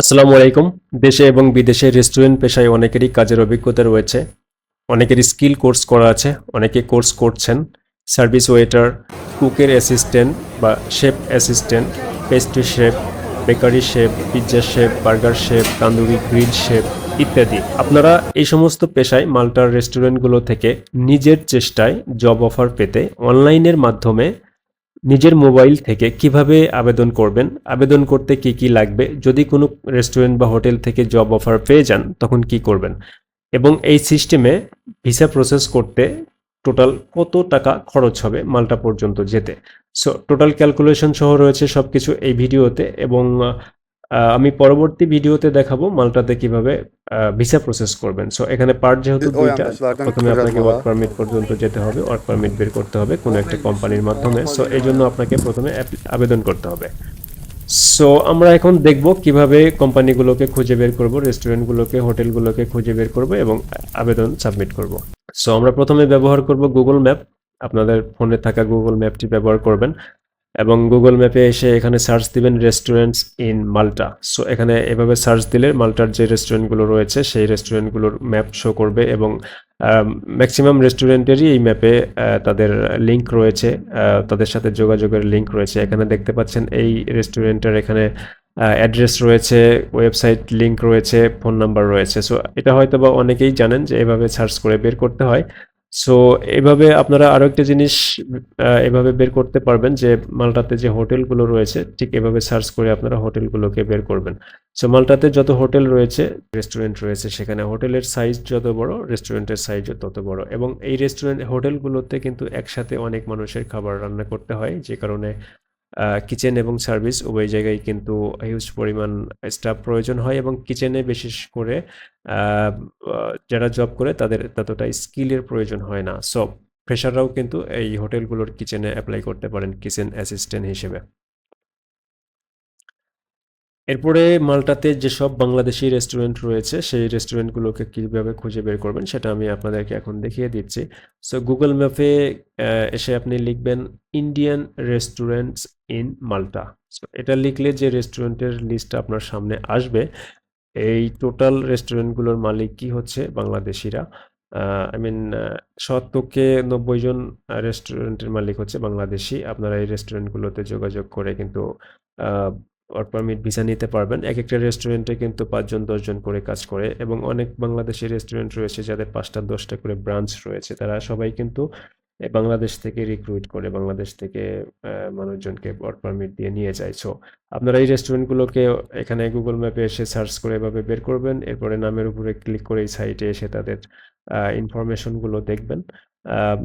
আসসালামু আলাইকুম। দেশে এবং বিদেশে রেস্টুরেন্ট পেশায় অনেকেরই কাজের অভিজ্ঞতা রয়েছে। অনেকেরই স্কিল কোর্স করা আছে। অনেকে কোর্স করছেন। সার্ভিস ওয়েটার কুকের অ্যাসিস্ট্যান্ট বা chef assistant pastry chef bakery chef pizza chef burger chef tandoori grill chef ইত্যাদি। আপনারা এই সমস্ত পেশায় মাল্টার রেস্টুরেন্টগুলো থেকে নিজের চেষ্টায় জব অফার পেতে অনলাইনের মাধ্যমে নিজের মোবাইল থেকে কীভাবে আবেদন করবেন? আবেদন করতে কি কি লাগবে? যদি কোনো রেস্টুরেন্ট বা হোটেল থেকে জব অফার পেয়ে যান, তখন কি করবেন? এবং এই সিস্টেমে ভিসা প্রসেস করতে টোটাল কত টাকা খরচ হবে মালটা পর্যন্ত যেতে? সো টোটাল ক্যালকুলেশন সহ রয়েছে সব কিছু এই ভিডিওতে এবং আমি পরবর্তী ভিডিওতে দেখাবো মালটাতে কীভাবে ভিসা প্রসেস করবেন। সো এখানে পার্ট যেহেতু দুইটা প্রথমে আপনাকে ওয়ার্ক পারমিট পর্যন্ত যেতে হবে ওয়ার্ক পারমিট বের করতে হবে কোনো একটা কোম্পানির মাধ্যমে। সো এই জন্য আপনাকে প্রথমে আবেদন করতে হবে। সো আমরা এখন দেখব কীভাবে কোম্পানিগুলোকে খুঁজে বের করব রেস্টুরেন্টগুলোকে হোটেলগুলোকে খুঁজে বের করব এবং আবেদন সাবমিট করব। সো আমরা প্রথমে ব্যবহার করব গুগল ম্যাপ আপনাদের ফোনে থাকা গুগল ম্যাপটি ব্যবহার করবেন। এবং গুগল ম্যাপে এসে এখানে সার্চ দিবেন রেস্টুরেন্টস ইন মাল্টা সো এখানে এভাবে সার্চ দিলে মাল্টার যে রেস্টুরেন্টগুলো রয়েছে, সেই রেস্টুরেন্টগুলোর ম্যাপ শো করবে এবং ম্যাক্সিমাম রেস্টুরেন্টেরই এই ম্যাপে তাদের লিংক রয়েছে তাদের সাথে যোগাযোগের লিংক রয়েছে। এখানে দেখতে পাচ্ছেন এই রেস্টুরেন্টের এখানে অ্যাড্রেস রয়েছে ওয়েবসাইট লিংক রয়েছে ফোন নাম্বার রয়েছে। সো এটা হয়তো বা অনেকেই জানেন যে এভাবে সার্চ করে বের করতে হয়। সো এভাবে আপনারা আরও একটা জিনিস এভাবে বের করতে পারবেন যে, মালটাতে যে হোটেলগুলো রয়েছে, ঠিক এভাবে সার্চ করে আপনারা হোটেলগুলোকে বের করবেন। সো মালটাতে যত হোটেল রয়েছে, রেস্টুরেন্ট রয়েছে, সেখানে হোটেলের সাইজ যত বড়, রেস্টুরেন্টের সাইজ তত বড়। এবং এই রেস্টুরেন্ট, হোটেলগুলোতে কিন্তু একসাথে অনেক মানুষের খাবার রান্না করতে হয়, যে কারণে কিচেন এবং সার্ভিস উভয় জায়গায় কিন্তু হিউজ পরিমাণ স্টাফ প্রয়োজন হয় এবং কিচেনে বিশেষ করে যারা জব করে তাদের ততটা স্কিলের প্রয়োজন হয় না। সো ফ্রেশাররাও কিন্তু এই হোটেলগুলোর কিচেনে অ্যাপ্লাই করতে পারেন কিচেন অ্যাসিস্ট্যান্ট হিসেবে। এরপরে মাল্টাতে যেসব বাংলাদেশি রেস্টুরেন্ট রয়েছে, সেই রেস্টুরেন্টগুলোকে কীভাবে খুঁজে বের করবেন সেটা আমি আপনাদেরকে এখন দেখিয়ে দিচ্ছি। সো গুগল ম্যাপে এসে আপনি লিখবেন Indian restaurants in Malta so এটা লিখলে যে রেস্টুরেন্টের লিস্ট আপনার সামনে আসবে, এই টোটাল রেস্টুরেন্টগুলোর মালিক কি হচ্ছে? বাংলাদেশিরা। আই মিন শতকে নব্বই জন রেস্টুরেন্টের মালিক হচ্ছে বাংলাদেশি। আপনারা এই রেস্টুরেন্টগুলোতে যোগাযোগ করে কিন্তু ওয়ার্ক পারমিট ভিসা নিতে পারবেন। এক একটা রেস্টুরেন্টে কিন্তু পাঁচজন, দশজন করে কাজ করে এবং অনেক বাংলাদেশি রেস্টুরেন্ট রয়েছে যাদের পাঁচটা, দশটা করে ব্রাঞ্চ রয়েছে। তারা সবাই কিন্তু বাংলাদেশ থেকে রিক্রুইট করে বাংলাদেশ থেকে মানুষজনকে ওয়ার্ক পারমিট দিয়ে নিয়ে যায়। সো আপনারা এই রেস্টুরেন্টগুলোকে এখানে গুগল ম্যাপে এসে সার্চ করে এভাবে বের করবেন। এরপরে নামের উপরে ক্লিক করে এই সাইটে এসে তাদের ইনফরমেশনগুলো দেখবেন।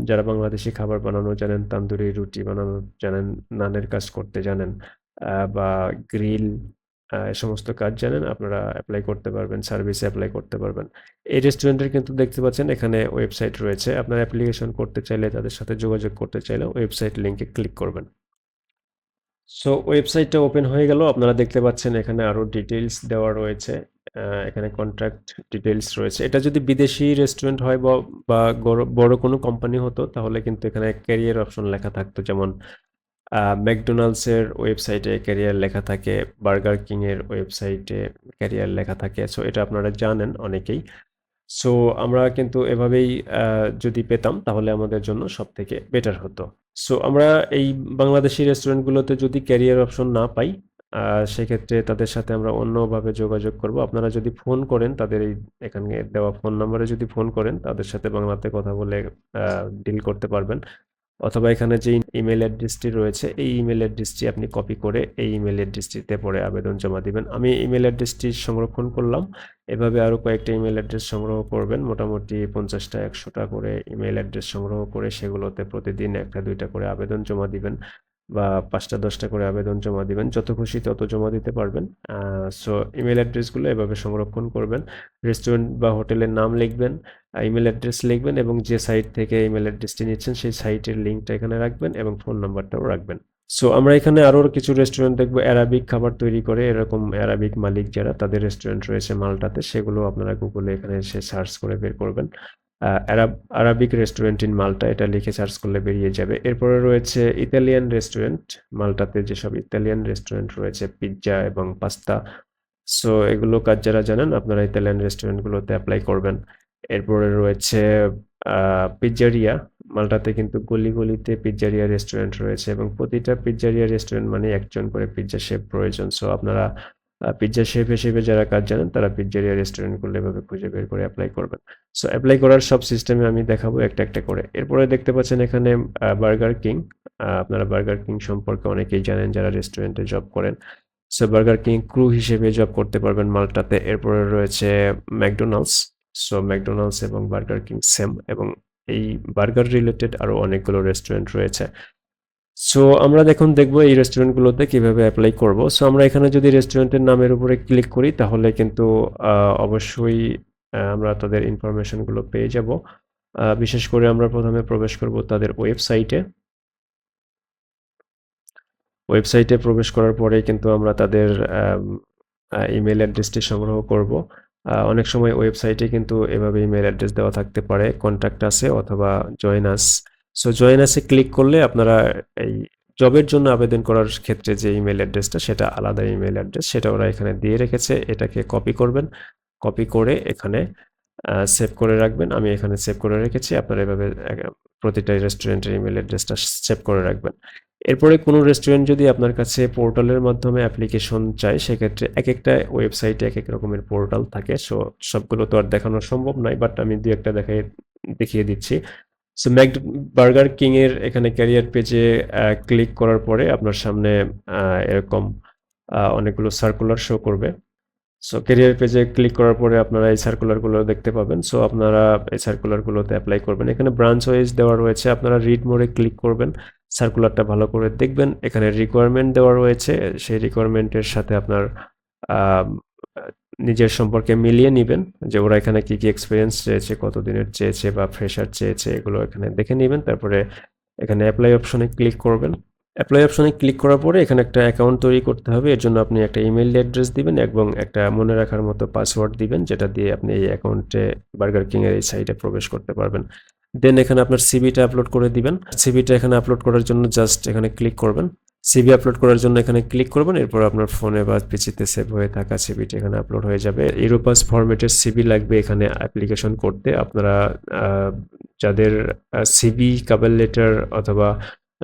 যারা বাংলাদেশি খাবার বানানো জানেন, তান্দুরি, রুটি বানানো জানেন, নানের কাজ করতে জানেন বা গ্রিল এই সমস্ত কাজ জানেন, আপনারা অ্যাপ্লাই করতে পারবেন সার্ভিসে অ্যাপ্লাই করতে পারবেন। এই রেস্টুরেন্টের কিন্তু দেখতে পাচ্ছেন, এখানে ওয়েবসাইট রয়েছে। আপনারা অ্যাপ্লিকেশন করতে চাইলে, তাদের সাথে যোগাযোগ করতে চাইলে ওয়েবসাইট লিঙ্কে ক্লিক করবেন। সো ওয়েবসাইটটা ওপেন হয়ে গেল। আপনারা দেখতে পাচ্ছেন, এখানে আরও ডিটেলস দেওয়া রয়েছে। এখানে কন্ট্রাক্ট ডিটেলস রয়েছে। এটা যদি বিদেশি রেস্টুরেন্ট হয় বা বড় কোনো কোম্পানি হতো, তাহলে কিন্তু এখানে ক্যারিয়ার অপশন লেখা থাকতো। যেমন ম্যাকডোনাল্ডসের ওয়েবসাইটে ক্যারিয়ার লেখা থাকে, বার্গার কিংয়ের ওয়েবসাইটে ক্যারিয়ার লেখা থাকে সো এটা আপনারা জানেন অনেকেই। সো আমরা কিন্তু এভাবেই যদি পেতাম তাহলে আমাদের জন্য সব থেকে বেটার হতো। সো আমরা এই বাংলাদেশি রেস্টুরেন্টগুলোতে যদি ক্যারিয়ার অপশন না পাই সেক্ষেত্রে তাদের সাথে আমরা অন্যভাবে যোগাযোগ করব। আপনারা যদি ফোন করেন, তাদের এই এখানে দেওয়া ফোন নাম্বারে যদি ফোন করেন, তাদের সাথে বাংলাতে কথা বলে ডিল করতে পারবেন। অথবা এখানে যে ইমেল অ্যাড্রেসটি রয়েছে, এই ইমেল অ্যাড্রেসটি আপনি কপি করে এই ইমেল অ্যাড্রেসটিতে পরে আবেদন জমা দিবেন। আমি ইমেল অ্যাড্রেসটি সংরক্ষণ করলাম। এভাবে আরও কয়েকটা ইমেল অ্যাড্রেস সংগ্রহ করবেন। মোটামুটি পঞ্চাশটা, একশোটা করে ইমেল অ্যাড্রেস সংগ্রহ করে সেগুলোতে প্রতিদিন একটা, দুইটা করে আবেদন জমা দিবেন। বা পাঁচটা, দশটা করে আবেদন জমা দিবেন। যত খুশি তত জমা দিতে পারবেন। সো ইমেল অ্যাড্রেসগুলো এভাবে সংরক্ষণ করবেন। রেস্টুরেন্ট বা হোটেলের নাম লিখবেন ইমেল অ্যাড্রেস লিখবেন এবং যে সাইট থেকে ইমেল অ্যাড্রেসটি নিচ্ছেন সেই সাইটের লিঙ্কটা এখানে রাখবেন এবং ফোন নাম্বারটাও রাখবেন। সো আমরা এখানে আরও কিছু রেস্টুরেন্ট দেখব। অ্যারাবিক খাবার তৈরি করে এরকম অ্যারাবিক মালিক যারা, তাদের রেস্টুরেন্ট রয়েছে মালটাতে, সেগুলো আপনারা গুগলে এখানে এসে সার্চ করে বের করবেন। Arab Arabic restaurant in Malta এটা লিখে সার্চ করলে বেরিয়ে যাবে। এরপরে রয়েছে ইতালিয়ান রেস্টুরেন্ট মাল্টাতে যেসব ইতালিয়ান রেস্টুরেন্ট রয়েছে পিৎজা এবং পাস্তা সো এগুলো কাজ যারা জানেন, আপনারা ইতালিয়ান রেস্টুরেন্টগুলোতে অ্যাপ্লাই করবেন। এরপরে রয়েছে পিজ্জারিয়া মাল্টাতে কিন্তু গলি গলিতে পিজ্জারিয়া রেস্টুরেন্ট রয়েছে এবং প্রতিটা পিজ্জারিয়া রেস্টুরেন্ট মানে একজন করে পিজ্জা শেফ প্রয়োজন। সো আপনারা পিজ্জা শেফ হিসেবে যারা কাজ জানেন, তারা পিজ্জারিয়া রেস্টুরেন্টগুলো এভাবে খুঁজে বের করে অ্যাপ্লাই করবেন। সো অ্যাপ্লাই করার সব সিস্টেমে আমি দেখাবো একটা একটা করে। এরপরে দেখতে পাচ্ছেন এখানে বার্গার কিং আপনারা বার্গার কিং সম্পর্কে অনেকেই জানেন যারা রেস্টুরেন্টে জব করেন। সো বার্গার কিং ক্রু হিসেবে জব করতে পারবেন মালটাতে। এরপরে রয়েছে ম্যাকডোনাল্ডস সো ম্যাকডোনাল্ডস এবং বার্গার কিং সেম এবং এই বার্গার রিলেটেড আরও অনেকগুলো রেস্টুরেন্ট রয়েছে। সো আমরা দেখুন, দেখব এই রেস্টুরেন্টগুলোতে কীভাবে অ্যাপ্লাই করব। সো আমরা এখানে যদি রেস্টুরেন্টের নামের উপরে ক্লিক করি, তাহলে কিন্তু অবশ্যই আমরা তাদের ইনফরমেশনগুলো পেয়ে যাব। বিশেষ করে আমরা প্রথমে প্রবেশ করব তাদের ওয়েবসাইটে ওয়েবসাইটে প্রবেশ করার পরে কিন্তু আমরা তাদের ইমেল অ্যাড্রেসটি সংগ্রহ করব। অনেক সময় ওয়েবসাইটে কিন্তু এভাবে ইমেল অ্যাড্রেস দেওয়া থাকতে পারে। কন্ট্যাক্ট আছে অথবা জয়েন আস সো জয়েন আসে ক্লিক করলে আপনারা এই জবের জন্য আবেদন করার ক্ষেত্রে যে ইমেল অ্যাড্রেসটা সেটা আলাদা ইমেল অ্যাড্রেস সেটা ওরা এখানে দিয়ে রেখেছে। এটাকে কপি করবেন। কপি করে এখানে সেভ করে রাখবেন। আমি এখানে সেভ করে রেখেছি। আপনারা এভাবে প্রতিটা রেস্টুরেন্টের ইমেল অ্যাড্রেসটা সেভ করে রাখবেন। এরপরে কোনো রেস্টুরেন্ট যদি আপনার কাছে পোর্টালের মাধ্যমে অ্যাপ্লিকেশন চায়, সেক্ষেত্রে এক একটা ওয়েবসাইটে এক এক রকমের পোর্টাল থাকে। সো সবগুলো তো আর দেখানো সম্ভব নয় বাট আমি দু একটা দেখাই, দেখিয়ে দিচ্ছি। সো ম্যাক বার্গার কিংয়ের এখানে ক্যারিয়ার পেজে ক্লিক করার পরে আপনার সামনে এরকম অনেকগুলো সার্কুলার শো করবে। সো ক্যারিয়ার পেজে ক্লিক করার পরে আপনারা এই সার্কুলারগুলো দেখতে পাবেন। সো আপনারা এই সার্কুলারগুলোতে অ্যাপ্লাই করবেন। এখানে ব্রাঞ্চ ওয়াইজ দেওয়া রয়েছে, আপনারা রিড মোড়ে ক্লিক করবেন। সার্কুলারটা ভালো করে দেখবেন। এখানে রিকোয়ারমেন্ট দেওয়া রয়েছে। সেই রিকোয়ারমেন্টের সাথে আপনার নিজের সম্পর্কে মিলিয়ে নেবেন, যে ওরা এখানে কি কি এক্সপিরিয়েন্স চেয়েছে কত দিনের চেয়েছে বা ফ্রেশার চেয়েছে, এগুলো এখানে দেখে নেবেন, তারপরে এখানে অ্যাপ্লাই অপশনে ক্লিক করবেন। অ্যাপ্লাই অপশনে ক্লিক করার পরে এখানে একটা অ্যাকাউন্ট তৈরি করতে হবে, এর জন্য আপনি একটা ইমেল অ্যাড্রেস দিবেন এবং একটা মনে রাখার মতো পাসওয়ার্ড দিবেন, যেটা দিয়ে আপনি এই অ্যাকাউন্টে বার্গার কিংয়ের এই সাইটে প্রবেশ করতে পারবেন। দেন এখানে আপনার সিবিটা আপলোড করে দিবেন। সিবিটা এখানে আপলোড করার জন্য জাস্ট এখানে ক্লিক করবেন। সিবি আপলোড করার জন্য এখানে ক্লিক করবেন, এরপর আপনার ফোনে বা পিসিতে সেভ হয়ে থাকা সিবিটি এখানে আপলোড হয়ে যাবে। ইউরোপাস ফরম্যাটের সিবি লাগবে এখানে অ্যাপ্লিকেশন করতে। আপনারা যাদের সিবি কাবেল লেটার অথবা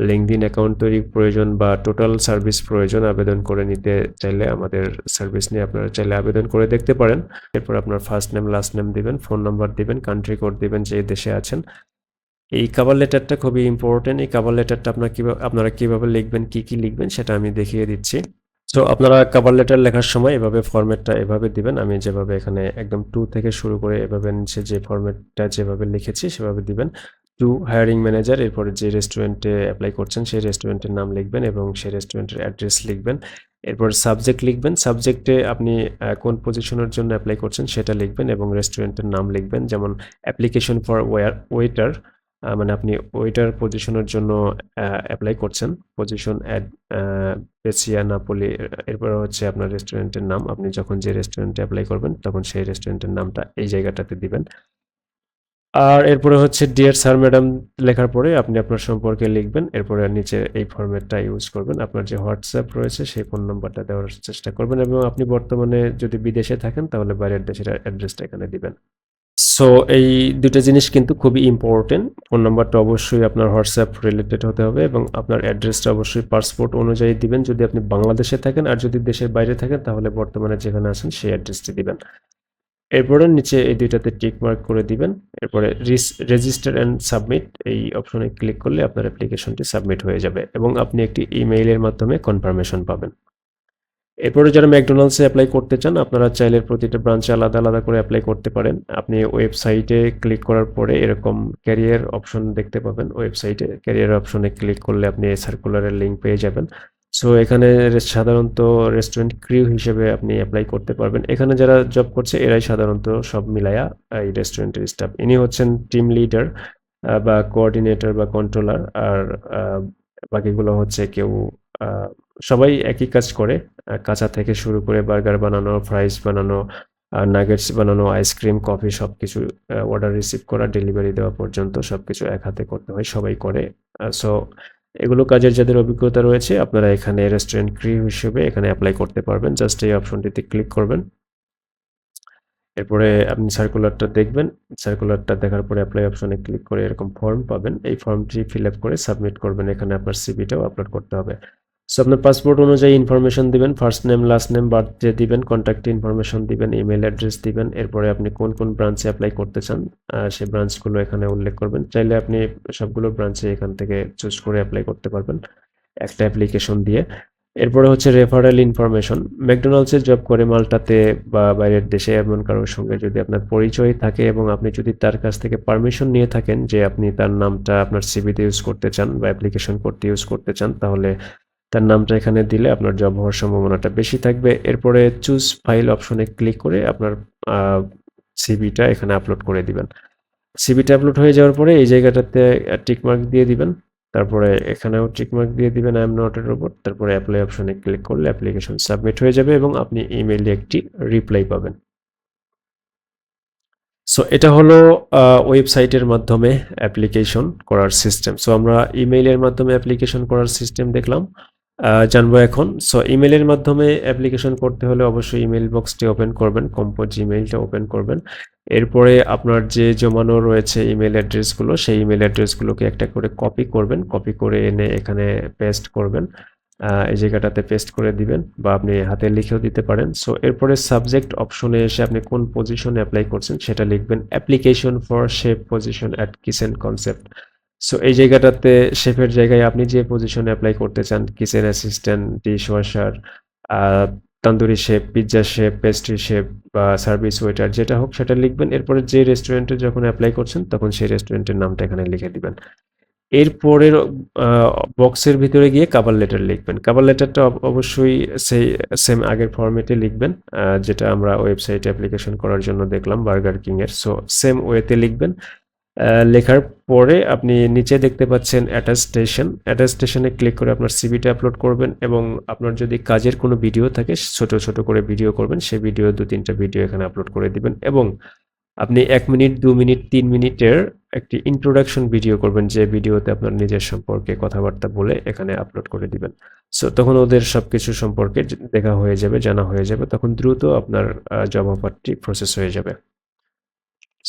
লিঙ্কদিন অ্যাকাউন্ট তৈরি প্রয়োজন বা টোটাল সার্ভিস প্রয়োজন, আবেদন করে নিতে চাইলে আমাদের সার্ভিস নিয়ে আপনারা চাইলে আবেদন করে দেখতে পারেন। এরপর আপনার ফার্স্ট নেম লাস্ট নেম দিবেন ফোন নাম্বার দিবেন কান্ট্রি কোড দিবেন, যে দেশে আছেন। এই কাভার লেটারটা খুবই ইম্পর্টেন্ট এই কাভার লেটারটা আপনার কীভাবে আপনারা কীভাবে লিখবেন, কী কী লিখবেন, সেটা আমি দেখিয়ে দিচ্ছি। সো আপনারা কাভার লেটার লেখার সময় এভাবে ফরম্যাটটা এভাবে দিবেন। আমি যেভাবে এখানে একদম টু থেকে শুরু করে এভাবে নিচে যে ফরম্যাটটা যেভাবে লিখেছি, সেভাবে দিবেন। টু হায়ারিং ম্যানেজার এরপরে যে রেস্টুরেন্টে অ্যাপ্লাই করছেন, সেই রেস্টুরেন্টের নাম লিখবেন এবং সেই রেস্টুরেন্টের অ্যাড্রেস লিখবেন। এরপর সাবজেক্ট লিখবেন। সাবজেক্টে আপনি কোন পজিশনের জন্য অ্যাপ্লাই করছেন, সেটা লিখবেন এবং রেস্টুরেন্টের নাম লিখবেন। যেমন অ্যাপ্লিকেশন ফর ওয়ার ওয়েটার মানে আপনি ওইটার পজিশনের জন্য অ্যাপ্লাই করছেন। পজিশন অ্যাড পেসিয়া নাপোলি এরপর হচ্ছে আপনার রেস্টুরেন্টের নাম। আপনি যখন যে রেস্টুরেন্টে অ্যাপ্লাই করবেন, তখন সেই রেস্টুরেন্টের নামটা এই জায়গাটাতে দিবেন। আর এরপরে হচ্ছে ডিয়ার স্যার ম্যাডাম লেখার পরে আপনি আপনার সম্পর্কে লিখবেন। এরপরে নিচে এই ফরম্যাটটা ইউজ করবেন। আপনার যে হোয়াটসঅ্যাপ রয়েছে, সেই ফোন নাম্বারটা দেওয়ার চেষ্টা করবেন। এবং আপনি বর্তমানে যদি বিদেশে থাকেন, তাহলে বাইরের দেশের অ্যাড্রেসটা এখানে দিবেন। সো এই দুটো জিনিস কিন্তু খুবই ইম্পর্টেন্ট ফোন নাম্বারটা অবশ্যই আপনার হোয়াটসঅ্যাপ রিলেটেড হতে হবে এবং আপনার অ্যাড্রেসটা অবশ্যই পাসপোর্ট অনুযায়ী দিবেন। যদি আপনি বাংলাদেশে থাকেন আর যদি দেশের বাইরে থাকেন, তাহলে বর্তমানে যেখানে আছেন সেই অ্যাড্রেসটি দিবেন। এরপরে নিচে এই দুইটাতে টিক মার্ক করে দিবেন। এরপরে রেজিস্টার অ্যান্ড সাবমিট এই অপশনে ক্লিক করলে আপনার অ্যাপ্লিকেশনটি সাবমিট হয়ে যাবে এবং আপনি একটি ইমেইলের মাধ্যমে কনফার্মেশন পাবেন। এরপরে যারা ম্যাকডোনাল্ডসে অ্যাপ্লাই করতে চান, আপনারা চাইলে প্রতিটা ব্রাঞ্চে আলাদা আলাদা করে অ্যাপ্লাই করতে পারেন। আপনি ওয়েবসাইটে ক্লিক করার পরে এরকম ক্যারিয়ার অপশন দেখতে পাবেন। ওয়েবসাইটে ক্যারিয়ার অপশনে ক্লিক করলে আপনি এই সার্কুলারের লিঙ্ক পেয়ে যাবেন। সো এখানে সাধারণত রেস্টুরেন্ট ক্রিউ হিসেবে আপনি অ্যাপ্লাই করতে পারবেন। এখানে যারা জব করছে, এরাই সাধারণত সব মিলায়া এই রেস্টুরেন্টের স্টাফ ইনি হচ্ছেন টিম লিডার বা কোঅর্ডিনেটর বা কন্ট্রোলার আর বাকিগুলো হচ্ছে কেউ সবাই একই কাজ করে। কাঁচা থেকে শুরু করে বার্গার বানানো ফ্রাইস বানানো নাগেটস বানানো আইসক্রিম কফি সব কিছু অর্ডার রিসিভ করা ডেলিভারি দেওয়া পর্যন্ত সব কিছু এক হাতে করতে হয়, সবাই করে। সো এগুলো কাজের যাদের অভিজ্ঞতা রয়েছে, আপনারা এখানে রেস্টুরেন্ট ক্রিউ হিসেবে এখানে অ্যাপ্লাই করতে পারবেন। জাস্ট এই অপশনটিতে ক্লিক করবেন। এরপরে আপনি সার্কুলারটা দেখবেন। সার্কুলারটা দেখার পরে অ্যাপ্লাই অপশনে ক্লিক করে এরকম ফর্ম পাবেন। এই ফর্মটি ফিল আপ করে সাবমিট করবেন। এখানে আপনার সিভিটাও আপলোড করতে হবে। সো আপনার পাসপোর্ট অনুযায়ী ইনফরমেশন দিবেন first name last name birth birthday দিবেন কন্ট্যাক্ট ইনফরমেশন দিবেন ইমেল অ্যাড্রেস দিবেন, এরপরে আপনি কোন কোন ব্রাঞ্চে অ্যাপ্লাই করতে চান সেই ব্রাঞ্চগুলো এখানে উল্লেখ করবেন। চাইলে আপনি সবগুলো ব্রাঞ্চে এখান থেকে চুজ করে অ্যাপ্লাই করতে পারবেন একটা অ্যাপ্লিকেশন দিয়ে। এরপরে হচ্ছে রেফারেল ইনফরমেশন ম্যাকডোনাল্ডসে জব করে মাল্টাতে বা বাইরের দেশে এমন কারোর সঙ্গে যদি আপনার পরিচয় থাকে এবং আপনি যদি তার কাছ থেকে পারমিশন নিয়ে থাকেন যে আপনি তার নামটা আপনার সিভিতে ইউজ করতে চান বা অ্যাপ্লিকেশন করতে ইউজ করতে চান, তাহলে তার নামটা এখানে দিলে আপনার জব হওয়ার সম্ভাবনাটা বেশি থাকবে। এরপরে চুজ ফাইল অপশনে ক্লিক করে আপনার সিভিটা এখানে আপলোড করে দিবেন। সিভিটা আপলোড হয়ে যাওয়ার পরে এই জায়গাটাতে টিকমার্ক দিয়ে দিবেন। তারপরে এখানেও টিকমার্ক দিয়ে দিবেন I am not a robot তারপরে অ্যাপ্লাই অপশনে ক্লিক করলে অ্যাপ্লিকেশন সাবমিট হয়ে যাবে এবং আপনি ইমেইলে একটি রিপ্লাই পাবেন। সো এটা হলো ওয়েবসাইটের মাধ্যমে অ্যাপ্লিকেশন করার সিস্টেম সো আমরা ইমেইলের মাধ্যমে অ্যাপ্লিকেশন করার সিস্টেম দেখলাম। জানব এখন। সো ইমেলের মাধ্যমে অ্যাপ্লিকেশন করতে হলে অবশ্যই ইমেল বক্সটি ওপেন করবেন কম্পোজ ইমেইলটা ওপেন করবেন। এরপরে আপনার যে জমানো রয়েছে ইমেল অ্যাড্রেসগুলো সেই ইমেল অ্যাড্রেসগুলোকে একটা করে কপি করবেন কপি করে এনে এখানে পেস্ট করবেন। এই জায়গাটাতে পেস্ট করে দিবেন বা আপনি হাতে লিখেও দিতে পারেন। সো এরপরে সাবজেক্ট অপশনে এসে আপনি কোন পজিশনে অ্যাপ্লাই করছেন সেটা লিখবেন। Application for chef position at kitchen concept so এই জায়গাটাতে শেফের জায়গায় আপনি যে পজিশনে অ্যাপ্লাই করতে চান kitchen assistant dish washer tandoori chef pizza chef pastry chef বা সার্ভিস ওয়েটার যেটা হোক সেটা লিখবেন। এরপরে যে রেস্টুরেন্টে যখন অ্যাপ্লাই করছেন, তখন সেই রেস্টুরেন্টের নামটা এখানে লিখে দিবেন। এরপরের বক্সের ভিতরে গিয়ে কাবার লেটার লিখবেন। কাবার লেটারটা অবশ্যই সেই সেম আগের ফরম্যাটে লিখবেন যেটা আমরা ওয়েবসাইটে অ্যাপ্লিকেশন করার জন্য দেখলাম বার্গার কিংয়ের সো সেম ওয়েতে লিখবেন। লেখার পরে আপনি নিচে দেখতে পাচ্ছেন অ্যাটাস্টেশন অ্যাটাস্টেশনে ক্লিক করে আপনার সিভিটা আপলোড করবেন এবং আপনার যদি কাজের কোনো ভিডিও থাকে, ছোট ছোট করে ভিডিও করবেন, সেই ভিডিও দু তিনটা ভিডিও এখানে আপলোড করে দিবেন এবং আপনি এক মিনিট, দু মিনিট, তিন মিনিটের একটি ইন্ট্রোডাকশন ভিডিও করবেন, যে ভিডিওতে আপনার নিজের সম্পর্কে কথাবার্তা বলে এখানে আপলোড করে দিবেন। সো তখন ওদের সবকিছু সম্পর্কে দেখা হয়ে যাবে, জানা হয়ে যাবে, তখন দ্রুত আপনার জব অফারটি প্রসেস হয়ে যাবে।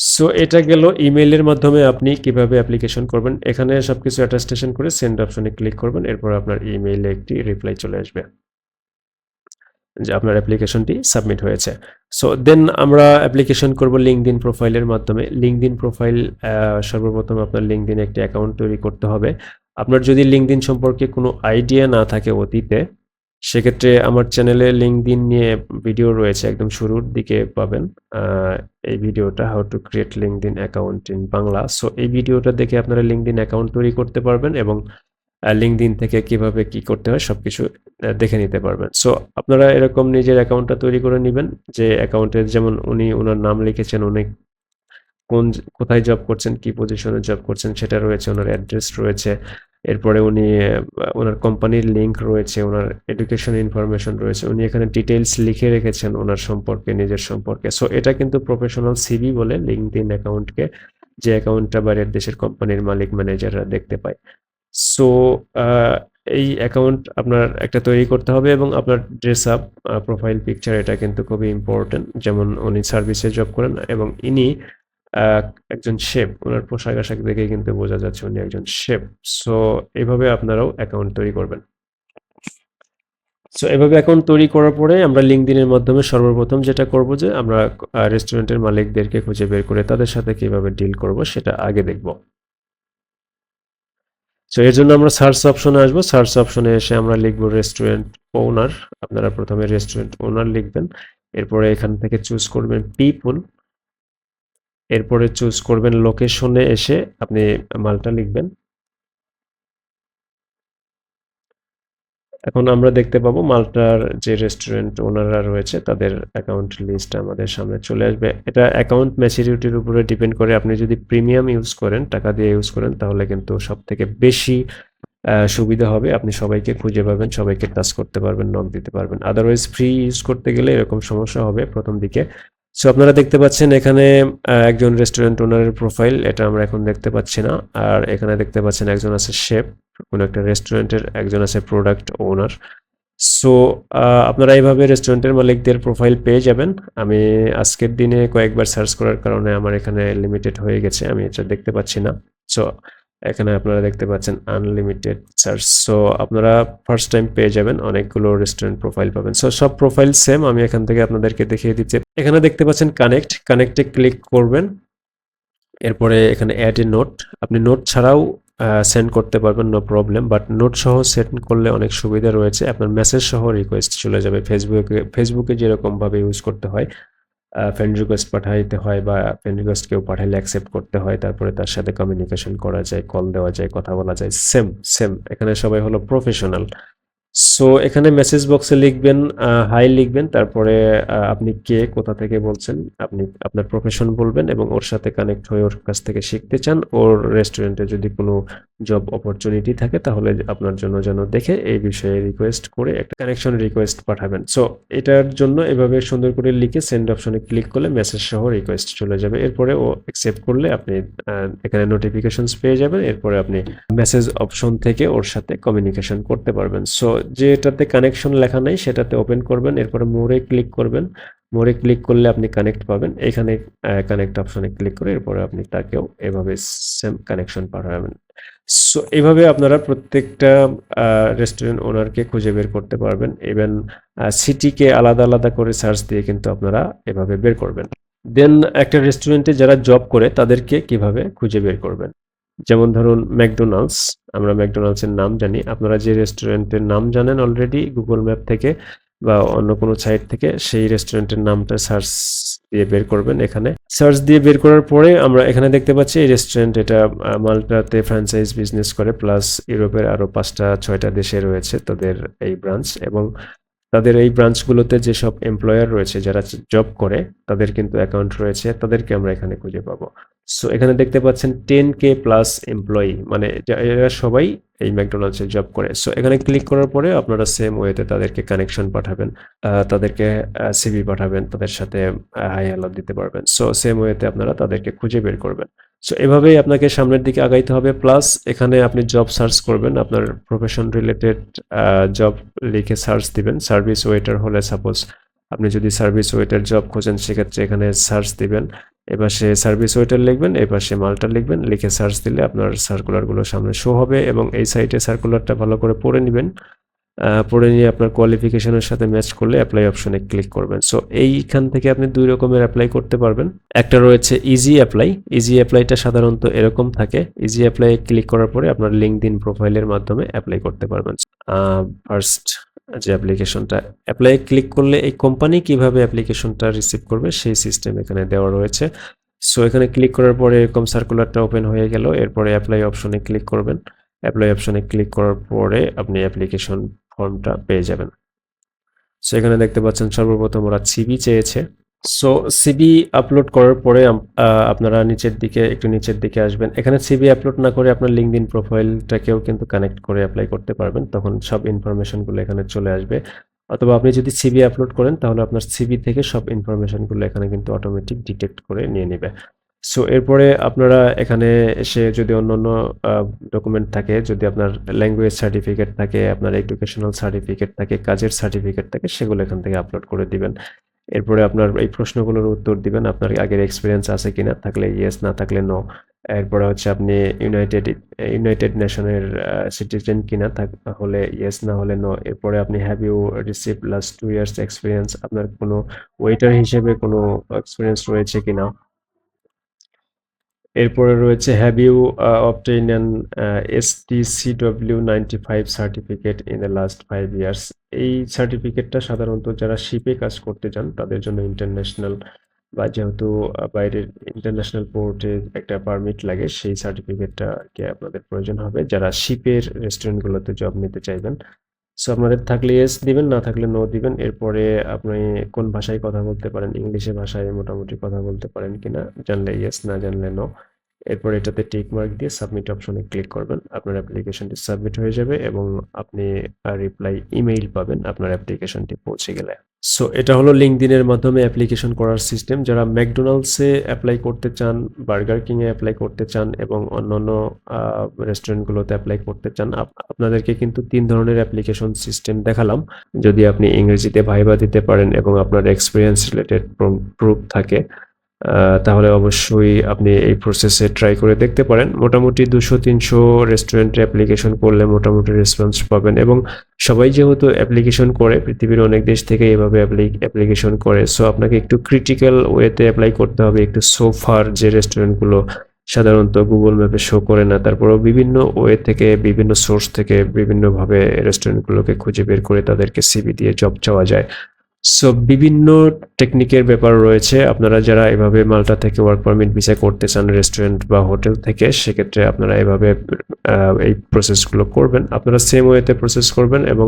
সো এটা গেল ইমেইলের মাধ্যমে আপনি কীভাবে অ্যাপ্লিকেশন করবেন। এখানে সবকিছু অ্যাটাস্টেশন করে সেন্ড অপশনে ক্লিক করবেন, এরপর আপনার ইমেইলে একটি রিপ্লাই চলে আসবে। যে আপনার অ্যাপ্লিকেশনটি সাবমিট হয়েছে। সো দেন আমরা অ্যাপ্লিকেশন করব লিঙ্কডিন প্রোফাইলের মাধ্যমে। লিঙ্কডিন প্রোফাইল সর্বপ্রথম আপনার লিঙ্কডিন একটি অ্যাকাউন্ট তৈরি করতে হবে। আপনার যদি লিঙ্কডিন সম্পর্কে কোনো আইডিয়া না থাকে অতীতে সেক্ষেত্রে আমার চ্যানেলে লিঙ্কডিন নিয়ে ভিডিও রয়েছে একদম শুরুর দিকে পাবেন। এই ভিডিওটা how to create LinkedIn account in Bangla. So এই ভিডিওটা দেখে আপনারা লিঙ্কডিন অ্যাকাউন্ট তৈরি করতে পারবেন এবং লিঙ্কডিন থেকে কীভাবে কি করতে হয় সব কিছু দেখে নিতে পারবেন। সো আপনারা এরকম নিজের অ্যাকাউন্টটা তৈরি করে নেবেন, যে অ্যাকাউন্টে যেমন উনি ওনার নাম লিখেছেন, উনি কোন, কোথায় জব করছেন, কি পজিশনে জব করছেন, সেটা রয়েছে, ওনার অ্যাড্রেস রয়েছে এরপরে উনি ওনার কোম্পানির লিঙ্ক রয়েছে, ওনার এডুকেশন ইনফরমেশন রয়েছে, উনি এখানে ডিটেলস লিখে রেখেছেন ওনার সম্পর্কে, নিজের সম্পর্কে। সো এটা কিন্তু প্রফেশনাল সিভি বলে লিঙ্কডইন অ্যাকাউন্টকে যে অ্যাকাউন্টটা বাইরের দেশের কোম্পানির মালিক ম্যানেজাররা দেখতে পায়। সো এই অ্যাকাউন্ট আপনার একটা তৈরি করতে হবে এবং আপনার ড্রেস আপ প্রোফাইল পিকচার এটা কিন্তু খুবই ইম্পর্টেন্ট যেমন উনি সার্ভিসে জব করেন এবং ইনি একজন শেফ, ওনার পোশাক আশাক দেখে কিন্তু বোঝা যাচ্ছে উনি একজন শেফ। সো এইভাবে আপনারাও অ্যাকাউন্ট তৈরি করবেন। সো এভাবে অ্যাকাউন্ট তৈরি করার পরে আমরা লিঙ্কডিনের মাধ্যমে সর্বপ্রথম যেটা করব যে, আমরা রেস্টুরেন্টের মালিকদেরকে খুঁজে বের করে তাদের সাথে কীভাবে ডিল করব সেটা আগে দেখব। সো এর জন্য আমরা সার্চ অপশনে আসব। সার্চ অপশনে এসে আমরা লিখব রেস্টুরেন্ট ওনার আপনারা প্রথমে রেস্টুরেন্ট ওনার লিখবেন। এরপরে এখান থেকে চুজ করবেন পিপুল এরপরে চুজ করবেন লোকেশনে এসে আপনি মালটা লিখবেন। এখন আমরা দেখতে পাবো মালটার যে রেস্টুরেন্ট ওনাররা রয়েছে, তাদের অ্যাকাউন্ট লিস্ট আমাদের সামনে চলে আসবে। এটা অ্যাকাউন্ট ম্যাচুরিটির উপরে ডিপেন্ড করে আপনি যদি প্রিমিয়াম ইউজ করেন, টাকা দিয়ে ইউজ করেন, তাহলে কিন্তু সব থেকে বেশি সুবিধা হবে। আপনি সবাইকে খুঁজে পাবেন, সবাইকে টাচ করতে পারবেন নক দিতে পারবেন। আদারওয়াইজ ফ্রি ইউজ করতে গেলে এরকম সমস্যা হবে প্রথম দিকে। সো আপনারা দেখতে পাচ্ছেন এখানে একজন রেস্টুরেন্ট ওনারের প্রোফাইল এটা আমরা এখন দেখতে পাচ্ছি না। আর এখানে দেখতে পাচ্ছেন একজন আছে শেফ কোনো একটা রেস্টুরেন্টের একজন আছে প্রোডাক্ট ওনার সো আপনারা এইভাবে রেস্টুরেন্টের মালিকদের প্রোফাইল পেয়ে যাবেন। আমি আজকের দিনে কয়েকবার সার্চ করার কারণে আমার এখানে লিমিটেড হয়ে গেছে, আমি এটা দেখতে পাচ্ছি না। সো এখানে আপনারা দেখতে পাচ্ছেন আনলিমিটেড সার্চ সো আপনারা ফার্স্ট টাইম পেয়ে যাবেন, অনেকগুলো রেস্টুরেন্ট প্রোফাইল পাবেন। সো সব প্রোফাইল সেম আমি এখান থেকে আপনাদেরকে দেখিয়ে দিচ্ছি। এখানে দেখতে পাচ্ছেন কানেক্ট কানেক্টে ক্লিক করবেন। এরপরে এখানে অ্যাড এ নোট আপনি নোট ছাড়াও সেন্ড করতে পারবেন নো প্রবলেম বাট নোট সহ সেন্ড করলে অনেক সুবিধা রয়েছে। আপনার মেসেজ সহ রিকোয়েস্ট চলে যাবে। ফেসবুকে ফেসবুকে যেরকমভাবে ইউজ করতে হয় ফ্রেন্ড রিকোয়েস্ট পাঠাইতে হয় বা ফ্রেন্ড রিকোয়েস্ট কেউ পাঠাইলে অ্যাকসেপ্ট করতে হয়, তারপরে তার সাথে কমিউনিকেশন করা যায় কল দেওয়া যায়, কথা বলা যায় সেম সেম এখানে সবাই হলো প্রফেশনাল সো এখানে মেসেজ বক্সে লিখবেন হাই লিখবেন, তারপরে আপনি কে, কোথা থেকে বলছেন, আপনি আপনার প্রফেশন বলবেন এবং ওর সাথে কানেক্ট হয়ে ওর কাছ থেকে শিখতে চান। ওর রেস্টুরেন্টে যদি কোনো জব অপরচুনিটি থাকে, তাহলে আপনার জন্য যেন দেখে এই বিষয়ে রিকোয়েস্ট করে একটা কানেকশন রিকোয়েস্ট পাঠাবেন। সো এটার জন্য এভাবে সুন্দর করে লিখে সেন্ড অপশনে ক্লিক করলে মেসেজ সহ রিকোয়েস্ট চলে যাবে। এরপরে ও অ্যাকসেপ্ট করলে আপনি এখানে নোটিফিকেশনস পেয়ে যাবেন। এরপরে আপনি মেসেজ অপশন থেকে ওর সাথে কমিউনিকেশন করতে পারবেন। সো যেটাতে কানেকশন লেখা নেই, সেটাতে ওপেন করবেন, এরপরে মোরে ক্লিক করবেন। মোরে ক্লিক করলে আপনি কানেক্ট পাবেন। এখানে কানেক্ট অপশনে ক্লিক করে এরপরে আপনি তাকেও এভাবে সেম কানেকশন পাঠাবেন। সো এভাবে আপনারা প্রত্যেকটা রেস্টুরেন্ট ওনারকে খুঁজে বের করতে পারবেন। ইভেন সিটিকে আলাদা আলাদা করে সার্চ দিয়ে কিন্তু আপনারা এভাবে বের করবেন। দেন একটা রেস্টুরেন্টে যারা জব করে, তাদেরকে কীভাবে খুঁজে বের করবেন? যেমন ধরুন ম্যাকডোনাল্ডস, আমরা ম্যাকডোনাল্ডসের নাম জানি। আপনারা যে রেস্টুরেন্টের নাম জানেন অলরেডি গুগল ম্যাপ থেকে বা অন্য কোনো সাইট থেকে, সেই রেস্টুরেন্টের নামটা সার্চ দিয়ে বের করবেন এখানে। সার্চ দিয়ে বের করার পরে আমরা এখানে দেখতে পাচ্ছি এই রেস্টুরেন্ট এটা মাল্টাতে ফ্র্যাঞ্চাইজ বিজনেস করে প্লাস ইউরোপের আরও পাঁচটা, ছয়টা দেশে রয়েছে তাদের এই ব্রাঞ্চ এবং তাদের এই ব্রাঞ্চগুলোতে যেসব এমপ্লয়ার রয়েছে, যারা জব করে, তাদের কিন্তু অ্যাকাউন্ট রয়েছে, তাদেরকে আমরা এখানে খুঁজে পাবো। সো এখানে দেখতে পাচ্ছেন টেন কে প্লাস এমপ্লয়ি মানে এরা সবাই এই ম্যাকডোনাল্ডসে জব করে। সো এখানে ক্লিক করার পরে আপনারা সেম ওয়েতে তাদেরকে কানেকশন পাঠাবেন তাদেরকে সিভি পাঠাবেন, তাদের সাথে হাই হ্যালো দিতে পারবেন। সো সেম ওয়েতে আপনারা তাদেরকে খুঁজে বের করবেন। সো এভাবেই আপনাকে সামনের দিকে আগাইতে হবে প্লাস এখানে আপনি জব সার্চ করবেন, আপনার প্রফেশন রিলেটেড জব লিখে সার্চ দিবেন। সার্ভিস ওয়েটার হলে সাপোজ আপনি যদি সার্ভিস ওয়েটার জব খোঁজেন, সেক্ষেত্রে এখানে সার্চ দিবেন। এপাশে সার্ভিস ওয়েটার লিখবেন, এপাশে মালটা লিখবেন, লিখে সার্চ দিলে আপনার সার্কুলারগুলো সামনে শো হবে এবং এই সাইটে সার্কুলারটা ভালো করে পড়ে নেবেন। পড়ে নিয়ে আপনার কোয়ালিফিকেশনের সাথে ম্যাচ করলে অ্যাপ্লাই অপশনে ক্লিক করবেন। সো এইখান থেকে আপনি দুই রকমের অ্যাপ্লাই করতে পারবেন। একটা রয়েছে ইজি অ্যাপ্লাই ইজি অ্যাপ্লাইটা সাধারণত এরকম থাকে। ইজি অ্যাপ্লাই ক্লিক করার পরে আপনার লিঙ্কডিন প্রোফাইলের মাধ্যমে অ্যাপ্লাই করতে পারবেন। ফার্স্ট যে অ্যাপ্লিকেশনটা অ্যাপ্লাই ক্লিক করলে এই কোম্পানি কীভাবে অ্যাপ্লিকেশনটা রিসিভ করবে সেই সিস্টেম এখানে দেওয়া রয়েছে। সো এখানে ক্লিক করার পরে এরকম সার্কুলারটা ওপেন হয়ে গেল। এরপরে অ্যাপ্লাই অপশনে ক্লিক করবেন। অ্যাপ্লাই অপশনে ক্লিক করার পরে আপনি অ্যাপ্লিকেশন ফর্মটা পেয়ে যাবেন। সো এখানে দেখতে পাচ্ছেন সর্বপ্রথম ওরা সিবি চেয়েছে। সো সিবি আপলোড করার পরে আপনারা নিচের দিকে, একটু নিচের দিকে আসবেন। এখানে সিবি আপলোড না করে আপনার লিঙ্কডিন প্রোফাইলটাকেও কিন্তু কানেক্ট করে অ্যাপ্লাই করতে পারবেন। তখন সব ইনফরমেশনগুলো এখানে চলে আসবে। অথবা আপনি যদি সিবি আপলোড করেন, তাহলে আপনার সিবি থেকে সব ইনফরমেশনগুলো এখানে কিন্তু অটোমেটিক ডিটেক্ট করে নিয়ে নেবে। সো এরপরে আপনারা এখানে এসে যদি অন্য অন্য ডকুমেন্ট থাকে, যদি আপনার ল্যাঙ্গুয়েজ সার্টিফিকেট থাকে, আপনার এডুকেশনাল সার্টিফিকেট থাকে, কাজের সার্টিফিকেট থাকে, সেগুলো এখান থেকে আপলোড করে দিবেন। এরপরে আপনার এই প্রশ্নগুলোর উত্তর দিবেন, আপনার আগের এক্সপিরিয়েন্স আছে কিনা, থাকলে ইয়েস না থাকলে নো এরপরে হচ্ছে আপনি ইউনাইটেড ইউনাইটেড নেশনের সিটিজেন কিনা হলে ইয়েস না হলে নো এরপরে আপনি have you receive last two years experience আপনার কোনো ওয়েটার হিসেবে কোনো এক্সপিরিয়েন্স রয়েছে কিনা? এরপরে রয়েছে have you an T C W ninety five certificate in the last five years এই সার্টিফিকেটটা সাধারণত যারা শিপে কাজ করতে চান, তাদের জন্য ইন্টারন্যাশনাল বা যেহেতু বাইরের ইন্টারন্যাশনাল পোর্টে একটা পারমিট লাগে, সেই সার্টিফিকেটটাকে আপনাদের প্রয়োজন হবে। যারা শিপের রেস্টুরেন্টগুলোতে জব নিতে চাইবেন সো আপনাদের থাকলে ইয়েস দিবেন, না থাকলে নো দিবেন। এরপরে আপনি কোন ভাষায় কথা বলতে পারেন? ইংলিশে ভাষায় মোটামুটি কথা বলতে পারেন কিনা? জানলে ইয়েস না জানলে নো এরপর এটাতে টিক মার্ক দিয়ে সাবমিট অপশনে ক্লিক করবেন। আপনার অ্যাপ্লিকেশনটি সাবমিট হয়ে যাবে এবং আপনি রিপ্লাই ইমেইল পাবেন আপনার অ্যাপ্লিকেশনটি পৌঁছে গেলে। সো এটা হলো লিঙ্কডিনের মাধ্যমে অ্যাপ্লিকেশন করার সিস্টেম যারা ম্যাকডোনাল্ডসে অ্যাপ্লাই করতে চান বার্গার কিংয়ে অ্যাপ্লাই করতে চান এবং অন্যান্য রেস্টুরেন্টগুলোতে অ্যাপ্লাই করতে চান, আপ- আপনাদেরকে কিন্তু তিন ধরনের অ্যাপ্লিকেশন সিস্টেম দেখালাম। যদি আপনি ইংরেজিতে ভাইবা দিতে পারেন এবং আপনার এক্সপিরিয়েন্স রিলেটেড প্রুফ থাকে তাহলে অবশ্যই আপনি এই প্রসেসে ট্রাই করে দেখতে পারেন। মোটামুটি দুশো, তিনশো রেস্টুরেন্টে অ্যাপ্লিকেশন করলে মোটামুটি রেসপন্স পাবেন এবং সবাই যেহেতু অ্যাপ্লিকেশন করে, পৃথিবীর অনেক দেশ থেকে এভাবে অ্যাপ্লিকেশন করে সো আপনাকে একটু ক্রিটিক্যাল ওয়েতে অ্যাপ্লাই করতে হবে। একটু সোফার যে রেস্টুরেন্টগুলো সাধারণত গুগল ম্যাপে শো করে না, তারপরেও বিভিন্ন ওয়ে থেকে, বিভিন্ন সোর্স থেকে বিভিন্নভাবে রেস্টুরেন্টগুলোকে খুঁজে বের করে তাদেরকে সিবি দিয়ে জব চাওয়া যায়। সো বিভিন্ন টেকনিকের ব্যাপার রয়েছে। আপনারা যারা এভাবে মালটা থেকে ওয়ার্ক পারমিট ভিসা করতে চান রেস্টুরেন্ট বা হোটেল থেকে, সেক্ষেত্রে আপনারা এভাবে এই প্রসেসগুলো করবেন। আপনারা সেম ওয়েতে প্রসেস করবেন এবং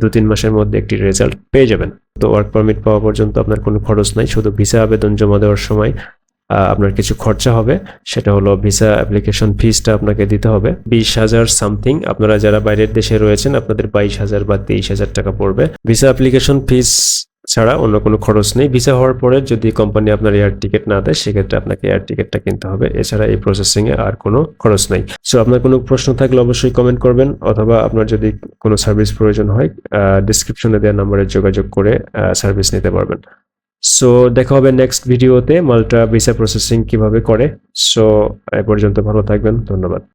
দু তিন মাসের মধ্যে একটি রেজাল্ট পেয়ে যাবেন। তো ওয়ার্ক পারমিট পাওয়া পর্যন্ত আপনার কোনো খরচ নাই। শুধু ভিসা আবেদন জমা দেওয়ার সময় আপনার কিছু খরচা হবে। সেটা হলো ভিসা অ্যাপ্লিকেশন ফিসটা আপনাকে দিতে হবে। বিশ হাজার সামথিং আপনারা যারা বাইরের দেশে রয়েছেন, আপনাদের বাইশ হাজার বা তেইশ হাজার টাকা পড়বে। ভিসা অ্যাপ্লিকেশন ফিস ছাড়া অন্য কোনো খরচ নেই। ভিসা হওয়ার পরে যদি কোম্পানি আপনার এয়ার টিকিট না দেয়, সেক্ষেত্রে আপনাকে এয়ার টিকিটটা কিনতে হবে। এছাড়া এই প্রসেসিংয়ে আর কোনো খরচ নেই। সো আপনার কোনো প্রশ্ন থাকলে অবশ্যই কমেন্ট করবেন, অথবা আপনার যদি কোনো সার্ভিস প্রয়োজন হয় ডিসক্রিপশনে দেওয়া নাম্বারে যোগাযোগ করে সার্ভিস নিতে পারবেন। সো দেখা হবে নেক্সট ভিডিওতে মাল্টা ভিসা প্রসেসিং কীভাবে করে। সো এ পর্যন্ত ভালো থাকবেন। ধন্যবাদ।